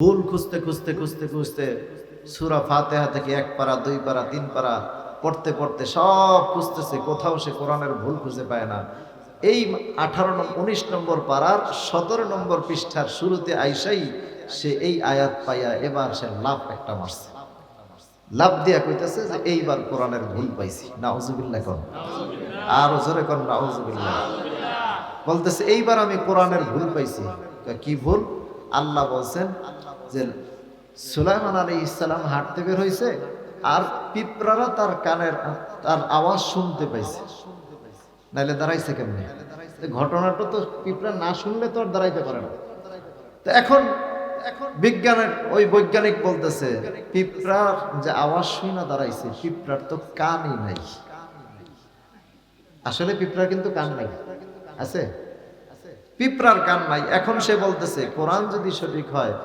ভুল খুঁজতে খুঁজতে খুঁজতে খুঁজতে সুরা ফাতেহা থেকে এক পারা, দুই পারা, তিন পারা পড়তে পড়তে সব খুঁজতেছে, কোথাও সে কোরআনের ভুল খুঁজে পায় না। এই আঠারো উনিশ নম্বর পাড়ার সতেরো নম্বর পৃষ্ঠার শুরুতে আইসাই সে এই আয়াত পাইয়া এবার সে লাভ একটা মারছে। লাভ দিয়া কইতেছে যে এইবার কোরআনের ভুল পাইছি। নাউজুবিল্লাহ কন। আর জোরে কন, নাউজুবিল্লাহ। বলতেছে, এইবার আমি কোরআনের ভুল পাইছি। কি ভুল? আল্লাহ বলছেন যে সুলাইমান আলী ইসলাম হাঁটতে বের হয়েছে আর পিঁপড়ারা তার কানের, তার আওয়াজ শুনতে পাইছে। নাইলে দাঁড়াইছে কেমনে? ঘটনাটা তো পিঁপড়া না শুনলে তো আর দাঁড়াইতে পারে না। তো এখন এখন বিজ্ঞানের, ওই বৈজ্ঞানিক বলতেছে, পিঁপড়ার যে আওয়াজ শুই না দাঁড়াইছে, পিঁপড়ার তো কানই নাই। আসলে পিঁপড়ার কিন্তু কান নাই। আছে? পিঁপড়ার কান নাই। এখন সে বলতেছে, কোরআন যদি সঠিক হয়